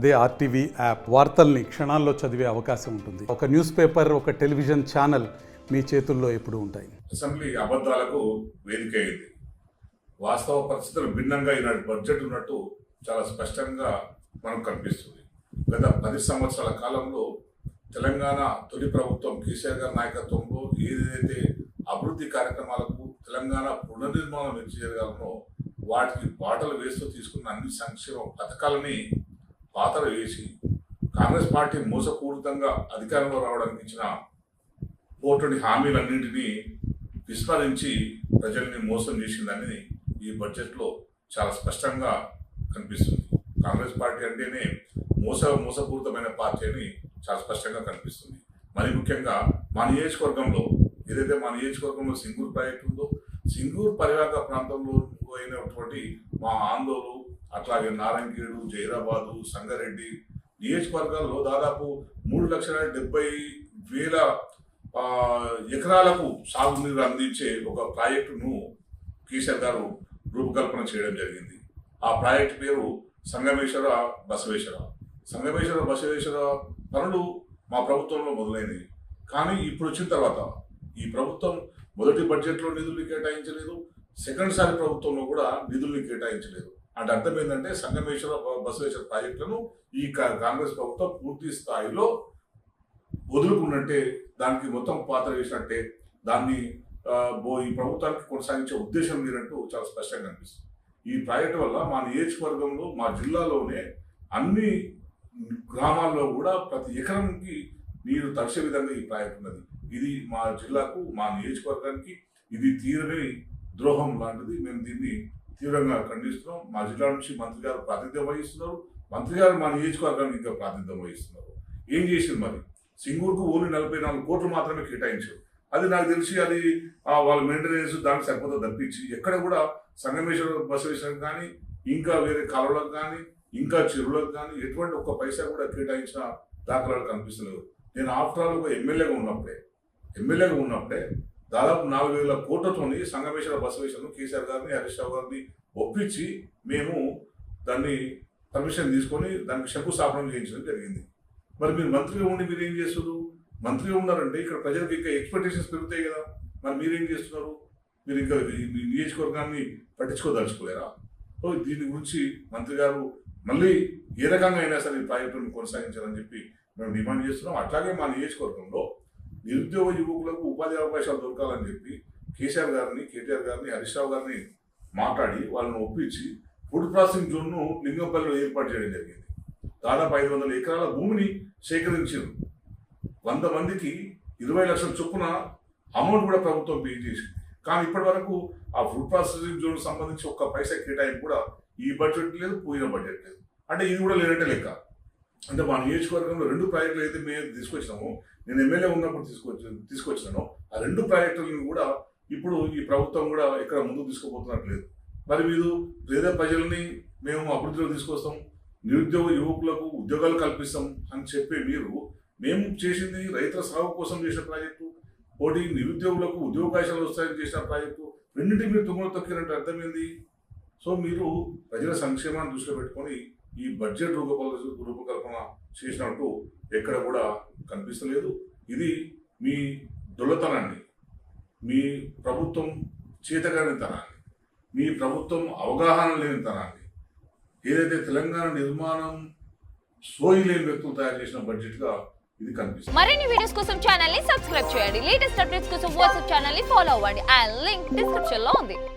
అదే RTV app వార్తల్ని క్షణాల్లో చదివే అవకాశం ఉంటుంది. ఒక న్యూస్ పేపర్ ఒక టెలివిజన్ ఛానల్ మీ చేతుల్లో ఎప్పుడు ఉంటాయి. అసెంబ్లీ అబద్ధాలకు వేదిక అయింది. వాస్తవ పరిస్థితులు భిన్నంగా ఈనాటి బడ్జెట్ ఉన్నట్టు చాలా స్పష్టంగా మనకు కనిపిస్తుంది. గత పది సంవత్సరాల కాలంలో తెలంగాణ తొలి ప్రభుత్వం కేసీఆర్ గారి నాయకత్వంలో ఏదైతే అభివృద్ధి కార్యక్రమాలకు తెలంగాణ పునర్నిర్మాణం ఎంత వాటికి బాటలు వేస్తూ తీసుకున్న అన్ని సంక్షేమ పథకాలని పాత్రలు వేసి కాంగ్రెస్ పార్టీ మోసపూరితంగా అధికారంలో రావడానికి ఇచ్చిన పోటీ హామీలన్నింటినీ విస్మరించి ప్రజల్ని మోసం చేసిందని ఈ బడ్జెట్లో చాలా స్పష్టంగా కనిపిస్తుంది. కాంగ్రెస్ పార్టీ అంటేనే మోస మోసపూరితమైన పార్టీ అని చాలా స్పష్టంగా కనిపిస్తుంది. మరి ముఖ్యంగా మా నియోజకవర్గంలో ఏదైతే మా నియోజకవర్గంలో సింగూరు ప్రాజెక్టు ఉందో సింగూరు పరివాహక ప్రాంతంలో అయినటువంటి మా ఆందోళన అట్లాగే నారాయణగేడు జైరాబాదు సంగారెడ్డి నియోజకవర్గాల్లో దాదాపు మూడు లక్షల డెబ్బై వేల ఎకరాలకు సాగునీరు అందించే ఒక ప్రాజెక్టును కేసీఆర్ గారు రూపకల్పన చేయడం జరిగింది. ఆ ప్రాజెక్ట్ పేరు సంగమేశ్వర బసవేశ్వర. సంగమేశ్వర బసవేశ్వర పనులు మా ప్రభుత్వంలో మొదలైనవి. కానీ ఇప్పుడు వచ్చిన తర్వాత ఈ ప్రభుత్వం మొదటి బడ్జెట్లో నిధులు కేటాయించలేదు సెకండ్ సారి ప్రభుత్వంలో కూడా నిధుల్ని కేటాయించలేదు. అంటే అర్థం ఏంటంటే సంగమేశ్వర బ- బసవేశ్వర ప్రాజెక్టులను ఈ కాంగ్రెస్ ప్రభుత్వం పూర్తి స్థాయిలో వదులుకున్నట్టే దానికి మొత్తం పాత్ర వేసినట్టే దాన్ని ఈ ప్రభుత్వానికి కొనసాగించే ఉద్దేశం లేనట్టు చాలా స్పష్టంగా అనిపిస్తుంది ఈ ప్రాజెక్టు వల్ల మా నియోజకవర్గంలో మా జిల్లాలోనే అన్ని గ్రామాల్లో కూడా ప్రతి ఎకరంకి నీరు తడిసే విధంగా ఈ ప్రాజెక్ట్ ఉన్నది. ఇది మా జిల్లాకు మా నియోజకవర్గానికి ఇది తీరని ద్రోహం లాంటిది. మేము దీన్ని తీవ్రంగా ఖండిస్తున్నాం. మా జిల్లా నుంచి మంత్రి గారు ప్రాతినిధ్యం వహిస్తున్నారు. మంత్రి గారు మా నియోజకవర్గానికి ఇంకా ప్రాతినిధ్యం వహిస్తున్నారు. ఏం చేసింది మరి? సింగూరుకు ఓన్లీ నలభై నాలుగు కోట్లు మాత్రమే కేటాయించారు. అది నాకు తెలిసి అది వాళ్ళ మెయింటెనెన్స్ దానికి సరిపోతుంది తప్పించి ఎక్కడ కూడా సంగమేశ్వర బసవేశ్వరం కానీ ఇంకా వేరే కాలువలకు కానీ ఇంకా చెరువులకు కానీ ఎటువంటి ఒక్క పైసా కూడా కేటాయించిన దాఖలాలు కనిపిస్తలేదు. నేను ఆఫ్టర్ ఆల్ ఒక ఎమ్మెల్యేగా ఉన్నప్పుడే ఎమ్మెల్యేగా ఉన్నప్పుడే దాదాపు నాలుగు వేల కోట్లతోని సంగమేశ్వర బసవేశ్వరం కేసీఆర్ గారిని హరీష్ రావు గారిని ఒప్పించి మేము దాన్ని పర్మిషన్ తీసుకొని దానికి శంకుస్థాపన చేయించడం జరిగింది. మరి మీరు మంత్రిగా ఉండి మీరు ఏం చేస్తున్నారు మంత్రిగా ఉన్నారంటే ఇక్కడ ప్రజలకు ఇంకా ఎక్స్పెక్టేషన్స్ పెరుగుతాయి కదా. మరి మీరేం చేస్తున్నారు? మీరు ఇంకా మీ నియోజకవర్గాన్ని పట్టించుకోదలుచుకోలేరా? సో దీని గురించి మంత్రి గారు మళ్ళీ ఏ రకంగా అయినా సరే ప్రాజెక్టును కొనసాగించాలని చెప్పి మేము డిమాండ్ చేస్తున్నాం. అట్లాగే మా నియోజకవర్గంలో నిరుద్యోగ యువకులకు ఉపాధి అవకాశాలు దొరకాలని చెప్పి కేసీఆర్ గారిని కేటీఆర్ గారిని హరీష్ రావు గారిని మాట్లాడి వాళ్ళని ఒప్పించి ఫుడ్ ప్రాసెసింగ్ జోన్ను లింగంపల్లిలో ఏర్పాటు చేయడం జరిగింది. దాదాపు ఐదు వందల ఎకరాల భూమిని సేకరించారు. వంద మందికి ఇరవై లక్షల చొప్పున అమౌంట్ కూడా ప్రభుత్వం పే చేసింది. కానీ ఇప్పటి వరకు ఆ ఫుడ్ ప్రాసెసింగ్ జోన్ సంబంధించి ఒక్క పైసా కేటాయింపు కూడా ఈ బడ్జెట్ లేదు పోయిన బడ్జెట్ లేదు. అంటే ఇది కూడా లేనట్టే లెక్క. అంటే మా నియోజకవర్గంలో రెండు ప్రాజెక్టులు అయితే మేము తీసుకొచ్చినాము. నేను ఎమ్మెల్యే ఉన్నప్పుడు తీసుకొచ్చి తీసుకొచ్చినాను. ఆ రెండు ప్రాజెక్టులను కూడా ఇప్పుడు ఈ ప్రభుత్వం కూడా ఎక్కడ ముందుకు తీసుకుపోతున్నట్లేదు. మరి మీరు పేద ప్రజల్ని మేము అభివృద్ధిలో తీసుకొస్తాం నిరుద్యోగ యువకులకు ఉద్యోగాలు కల్పిస్తాం అని చెప్పి మీరు మేము చేసింది రైతుల సాగు కోసం చేసిన ప్రాజెక్టు పోటీ నిరుద్యోగులకు ఉద్యోగావకాశాలు వస్తాయని చేసిన ప్రాజెక్టు రెండింటి మీరు తుమ్మలు తొక్కినట్టు అర్థమైంది. సో మీరు ప్రజల సంక్షేమాన్ని దృష్టిలో పెట్టుకొని ఈ బడ్జెట్ రూపకల్ప రూపకల్పన చేసినట్టు ఎక్కడ కూడా కనిపిస్తలేదు. ఇది మీ దొల్లతనాన్ని మీ ప్రభుత్వం చేతగానితనాన్ని మీ ప్రభుత్వం అవగాహన లేని తనాన్ని ఏదైతే తెలంగాణ నిర్మాణం సోయి లేని వ్యక్తులు తయారు చేసిన బడ్జెట్గా ఇది కనిపిస్తుంది. మరిన్ని వీడియోస్ కోసం ఛానల్ని సబ్స్క్రైబ్ చేయండి. లేటెస్ట్ అప్డేట్స్ కోసం వాట్సాప్ ఛానల్ని ఫాలో అవ్వండి. అండ్ లింక్ డిస్క్రిప్షన్లో ఉంది.